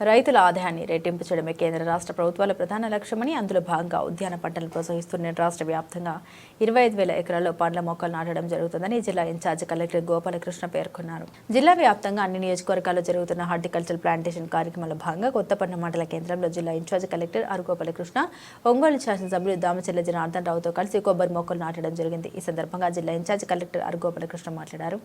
రైతుల ఆదాయాన్ని రెట్టింపు చేయడమే కేంద్ర రాష్ట్ర ప్రభుత్వాల ప్రధాన లక్ష్యమని అందులో భాగంగా ఉద్యాన పంటలను ప్రోత్సహిస్తున్న రాష్ట్ర వ్యాప్తంగా ఇరవై ఐదు వేల ఎకరాల్లో పండ్ల మొక్కలు నాటడం జరుగుతుందని జిల్లా ఇన్ఛార్జ్ కలెక్టర్ గోపాలకృష్ణ పేర్కొన్నారు. జిల్లా వ్యాప్తంగా అన్ని నియోజకవర్గాల్లో జరుగుతున్న హార్టికల్చర్ ప్లాంటేషన్ కార్యక్రమంలో భాగంగా కొత్తపట్నం మండల కేంద్రంలో జిల్లా incharge collector R Gopalakrishna Ongole శాసనసభ్యులు దామచర్ల జనార్దన్ రావుతో కలిసి కొబ్బరి మొక్కలు నాటడం జరిగింది. ఈ సందర్భంగా జిల్లా ఇన్ఛార్జ్ కలెక్టర్ ఆర్ గోపాలకృష్ణ మాట్లాడారు.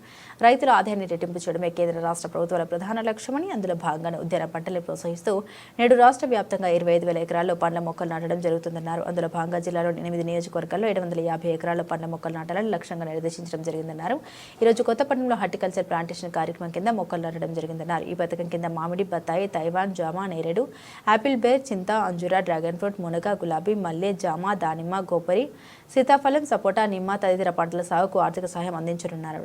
రైతుల ఆదాయాన్ని రెట్టింపు చేయడమే కేంద్ర రాష్ట్ర ప్రభుత్వాల ప్రధాన లక్ష్యమని అందులో భాగంగానే ఉద్యాన పంటల్ని ప్రోత్సహిస్తూ నేడు రాష్ట్ర వ్యాప్తంగా ఇరవై ఐదు వేల ఎకరాల్లో పండ్ల మొక్కలు నాటడం జరుగుతుందన్నారు. అందులో భాగంగా జిల్లాలో ఎనిమిది నియోజకవర్గాల్లో ఏడు వందల యాభై ఎకరాల్లో పండ్ల మొక్కలు నాటాలని లక్ష్యంగా నిర్దేశించడం జరిగిందన్నారు. ఈరోజు కొత్తపట్నంలో హార్టికల్చర్ ప్లాంటేషన్ కార్యక్రమం కింద మొక్కలు నాటడం జరిగిందన్నారు. ఈ పథకం కింద మామిడి బత్తాయి తైవాన్ జామ నేరేడు యాపిల్ బేర్ చింత అంజుర డ్రాగన్ ఫ్రూట్ మునగ గులాబీ మల్లె జామ దానిమ్మ గోపరి సీతాఫలం సపోటా నిమ్మ తదితర పంటల సాగుకు ఆర్థిక సహాయం అందించనున్నారు.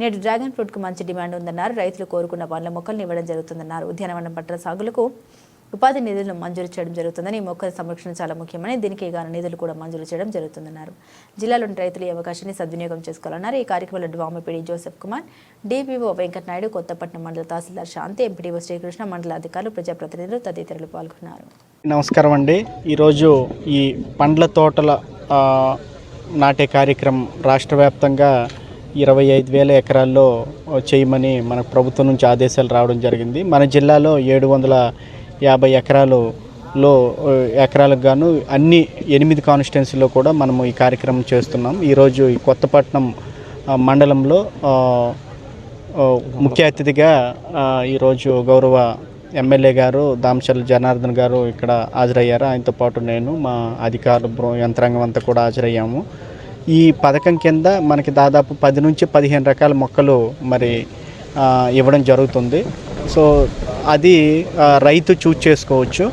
నేడు డ్రాగన్ ఫ్రూట్కు మంచి డిమాండ్ ఉందన్నారు. రైతులు కోరుకున్న పండ్ల మొక్కలను ఇవ్వడం జరుగుతుందన్నారు. ఉద్యానవనం పంటల సాగులకు ఉపాధి నిధులను మంజూరు చేయడం జరుగుతుందని ఈ మొక్కల సంరక్షణ చాలా ముఖ్యమని దీనికి గాను నిధులు కూడా మంజూరు చేయడం జరుగుతుందన్నారు. జిల్లాలోని రైతులు ఈ అవకాశాన్ని సద్వినియోగం చేసుకోవాలన్నారు. ఈ కార్యక్రమంలో DWAMA PD Joseph Kumar DPO Venkata Naidu Kothapatnam మండల తహసీల్దార్ శాంతి ఎంపీడీఓ శ్రీకృష్ణ మండల అధికారులు ప్రజాప్రతినిధులు తదితరులు పాల్గొన్నారు. నమస్కారం అండి. ఈరోజు ఈ పండ్ల తోటల నాటే కార్యక్రమం రాష్ట్ర వ్యాప్తంగా ఇరవై ఐదు వేల ఎకరాల్లో చేయమని మన ప్రభుత్వం నుంచి ఆదేశాలు రావడం జరిగింది. మన జిల్లాలో ఏడు వందల యాభై ఎకరాలులో ఎకరాలకు గాను అన్ని ఎనిమిది కాన్స్టిట్యున్సీలో కూడా మనము ఈ కార్యక్రమం చేస్తున్నాం. ఈరోజు ఈ కొత్తపట్నం మండలంలో ముఖ్య అతిథిగా ఈరోజు గౌరవ ఎమ్మెల్యే గారు దామచల్ జనార్దన్ గారు ఇక్కడ హాజరయ్యారు. ఆయనతో పాటు నేను మా అధికారులు బృ యంత్రాంగం అంతా కూడా హాజరయ్యాము. ఈ పథకం కింద మనకి దాదాపు పది నుంచి పదిహేను రకాల మొక్కలు మరి ఇవ్వడం జరుగుతుంది. సో అది రైతు చూజ్ చేసుకోవచ్చు.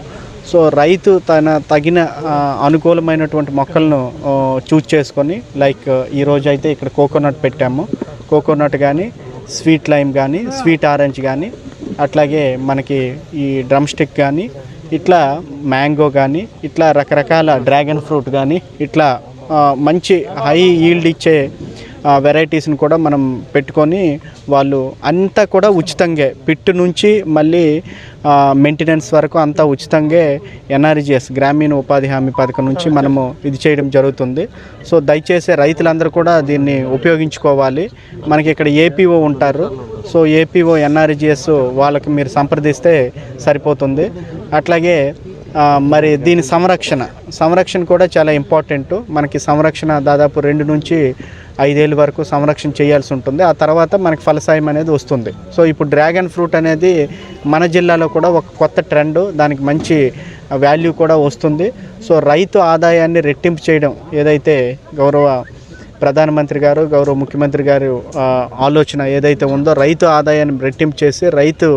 సో రైతు తన తగిన అనుకూలమైనటువంటి మొక్కలను చూజ్ చేసుకొని లైక్ ఈరోజు అయితే ఇక్కడ కోకోనట్ పెట్టాము. కోకోనట్ కానీ స్వీట్ లైమ్ కానీ స్వీట్ ఆరెంజ్ కానీ అట్లాగే మనకి ఈ డ్రమ్ స్టిక్ కానీ ఇట్లా మ్యాంగో కానీ ఇట్లా రకరకాల డ్రాగన్ ఫ్రూట్ కానీ ఇట్లా మంచి హై ఈల్డ్ ఇచ్చే వెరైటీస్ని కూడా మనం పెట్టుకొని వాళ్ళు అంతా కూడా ఉచితంగా పిట్టు నుంచి మళ్ళీ మెయింటెనెన్స్ వరకు అంతా ఉచితంగా ఎన్ఆర్జిఎస్ గ్రామీణ ఉపాధి హామీ పథకం నుంచి మనము ఇది చేయడం జరుగుతుంది. సో దయచేసి రైతులందరూ కూడా దీన్ని ఉపయోగించుకోవాలి. మనకి ఇక్కడ ఏపీఓ ఉంటారు. సో ఏపీఓ ఎన్ఆర్జిఎస్ వాళ్ళకి మీరు సంప్రదిస్తే సరిపోతుంది. అట్లాగే మరి దీని సంరక్షణ. సంరక్షణ కూడా చాలా ఇంపార్టెంట్ మనకి సంరక్షణ దాదాపు రెండు నుంచి ఐదేళ్ళ వరకు సంరక్షణ చేయాల్సి ఉంటుంది. ఆ తర్వాత మనకి ఫలసాయం అనేది వస్తుంది. సో ఇప్పుడు డ్రాగన్ ఫ్రూట్ అనేది మన జిల్లాలో కూడా ఒక కొత్త ట్రెండ్. దానికి మంచి వాల్యూ కూడా వస్తుంది. సో రైతు ఆదాయాన్ని రెట్టింపు చేయడం ఏదైతే గౌరవ ప్రధానమంత్రి గారు గౌరవ ముఖ్యమంత్రి గారు ఆలోచన ఏదైతే ఉందో రైతు ఆదాయాన్ని రెట్టింపు చేసి రైతు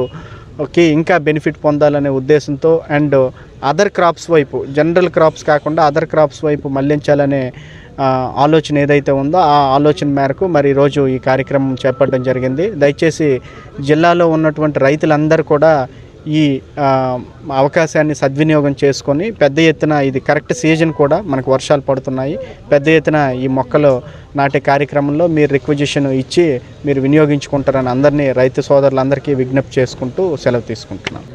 ఓకే ఇంకా బెనిఫిట్ పొందాలనే ఉద్దేశంతో అండ్ అదర్ క్రాప్స్ వైపు జనరల్ క్రాప్స్ కాకుండా అదర్ క్రాప్స్ వైపు మళ్ళించాలనే ఆలోచన ఏదైతే ఉందో ఆ ఆలోచన మేరకు మరి ఈరోజు ఈ కార్యక్రమం చేపట్టడం జరిగింది. దయచేసి జిల్లాలో ఉన్నటువంటి రైతులందరూ కూడా ఈ అవకాశాన్ని సద్వినియోగం చేసుకొని పెద్ద ఎత్తున ఇది కరెక్ట్ సీజన్ కూడా మనకు వర్షాలు పడుతున్నాయి. పెద్ద ఎత్తున ఈ మొక్కలు నాటే కార్యక్రమంలో మీరు రిక్వజిషన్ ఇచ్చి మీరు వినియోగించుకుంటారని అందరినీ రైతు సోదరులందరికీ విజ్ఞప్తి చేసుకుంటూ సెలవు తీసుకుంటున్నాను